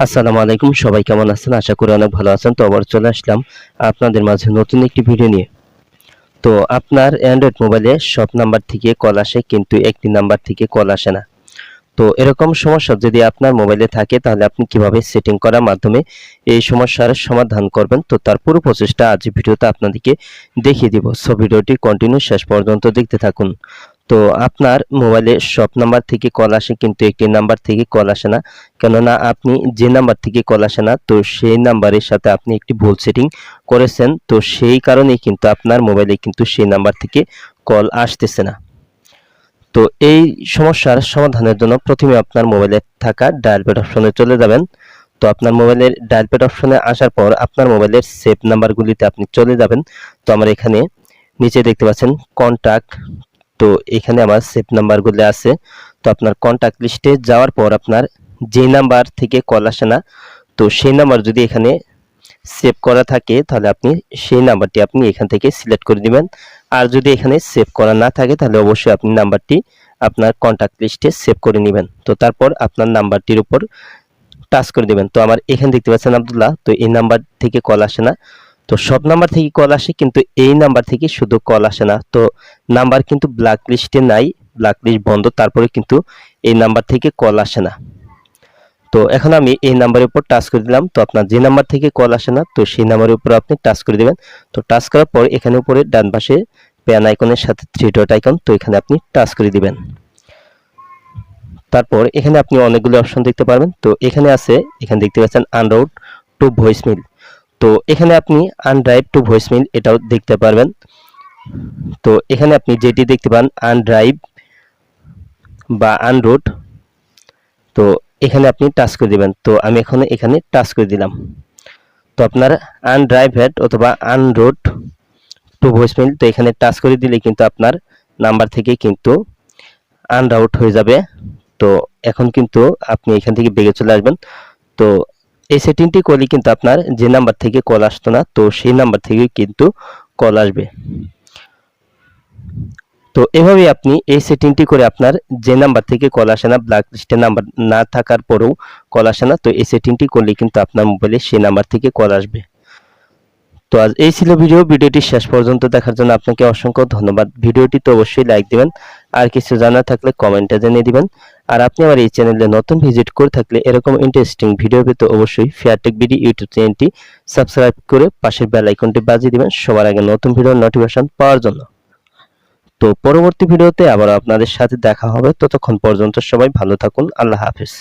আসসালামু আলাইকুম, সবাই কেমন আছেন? আশা করি অনেক ভালো আছেন। তো আবার চলে আসলাম আপনাদের মাঝে নতুন একটি ভিডিও নিয়ে। তো আপনার অ্যান্ড্রয়েড মোবাইলে সব নাম্বার থেকে কল আসে, কিন্তু একটি নাম্বার থেকে কল আসে না। তো এরকম সমস্যা যদি আপনার মোবাইলে থাকে, তাহলে আপনি কীভাবে সেটিং করার মাধ্যমে এই সমস্যার সমাধান করবেন? তো তার পুরো প্রসেসটা আজ ভিডিওতে আপনাদেরকে দেখিয়ে দিব। সো ভিডিওটি কন্টিনিউ শেষ পর্যন্ত দেখতে থাকুন। তো আপনার মোবাইলে সব নাম্বার থেকে কল আসে কিন্তু একটি নাম্বার থেকে কল আসে না। কেননা আপনি যে নাম্বার থেকে কল আসে না, তো সেই নাম্বারের সাথে আপনি একটি ভুল সেটিং করেছেন। তো সেই কারণেই কিন্তু আপনার মোবাইলে কিন্তু সেই নাম্বার থেকে কল আসতেছে না। তো এই সমস্যার সমাধানের জন্য প্রথমে আপনার মোবাইলে থাকা ডায়াল প্যাড অপশনে চলে যাবেন। তো আপনার মোবাইলের ডায়াল প্যাড অপশনে আসার পর আপনার মোবাইলের সেভ নাম্বারগুলিতে আপনি চলে যাবেন। তো আমার এখানে নিচে দেখতে পাচ্ছেন কন্টাক্ট তো এখানে আমার সেভ নাম্বারগুলো আছে। তো আপনার কন্টাক্ট লিস্টে যাওয়ার পর আপনার যে নাম্বার থেকে কল আসে না, তো সেই নাম্বার যদি এখানে সেভ করা থাকে, তাহলে আপনি সেই নাম্বারটি আপনি এখান থেকে সিলেক্ট করে দিবেন। আর যদি এখানে সেভ করা না থাকে, তাহলে অবশ্যই আপনি নাম্বারটি আপনার কন্টাক্ট লিস্টে সেভ করে নেবেন। তো তারপর আপনার নাম্বারটির উপর টাচ করে দিবেন। তো আমার এখানে দেখতে পাচ্ছেন আব্দুল্লাহ, তো এই নাম্বার থেকে কল আসে না। তো সব নাম্বার থেকে কল আসে, কিন্তু এই নাম্বার থেকে শুধু কল আসে না। তো নাম্বার কিন্তু ব্ল্যাক লিস্টে নাই ব্ল্যাক লিস্ট বন্ধ তারপরে কিন্তু এই নাম্বার থেকে কল আসে না। তো এখন আমি এই নাম্বারের উপর টাচ করে দিলাম। তো আপনার যে নাম্বার থেকে কল আসে না, তো সেই নাম্বারের উপর আপনি টাচ করে দেবেন। তো টাচ করার পর এখানে উপরে ডান পাশে প্যান আইকনের সাথে থ্রি ডট আইকন তো এখানে আপনি টাচ করে দিবেন। তারপর এখানে আপনি অনেকগুলো অপশন দেখতে পারবেন। তো এখানে আছে, এখানে দেখতে পাচ্ছেন আনরাউট টু ভয়েসমেল তো এখানে আপনি আনড্রাইভ টু ভয়েসমেল এটাও দেখতে পারবেন। তো এখানে আপনি যেটি দেখতে পান আনড্রাইভ বা আনরুট তো এখানে আপনি টাচ করে দিবেন। তো আমি এখন এখানে টাচ করে দিলাম। তো আপনার আনড্রাইভেড অথবা আনরুট টু ভয়েসমেল তো এখানে টাচ করে দিলে কিন্তু আপনার নাম্বার থেকে কিন্তু আনরাউট হয়ে যাবে। তো এখন কিন্তু আপনি এখান থেকে বেগে চলে আসবেন। তো এই সেটিংটি করলে কিন্তু আপনার যে নাম্বার থেকে কল আসতো না, তো সেই নাম্বার থেকে কিন্তু কল আসবে। তো এভাবে আপনি এই সেটিংটি করে আপনার যে নাম্বার থেকে কল আসে না ব্ল্যাক লিস্টে নাম্বার না থাকার পরেও কল আসে না, তো এই সেটিংটি করলে কিন্তু আপনার মোবাইলে সেই নাম্বার থেকে কল আসবে। তো আজ এই ছিল ভিডিও। ভিডিওটি শেষ পর্যন্ত দেখার জন্য আপনাকে অসংখ্য ধন্যবাদ। ভিডিওটি তো অবশ্যই লাইক দিবেন। আর কিছু জানা থাকলে কমেন্টে জানিয়ে দিবেন। আর আপনি আমার এই চ্যানেলে নতুন ভিজিট করে থাকলে এরকম ইন্টারেস্টিং ভিডিও পেতে অবশ্যই ফেয়ারটেক বিডি ইউটিউব চ্যানেলটি সাবস্ক্রাইব করে পাশের বেল আইকনটি বাজিয়ে দিবেন। সবার আগে নতুন ভিডিওর নোটিফিকেশন পাওয়ার জন্য। তো পরবর্তী ভিডিওতে আবার আপনাদের সাথে দেখা হবে। ততক্ষণ পর্যন্ত সবাই ভালো থাকুন। আল্লাহ হাফিজ।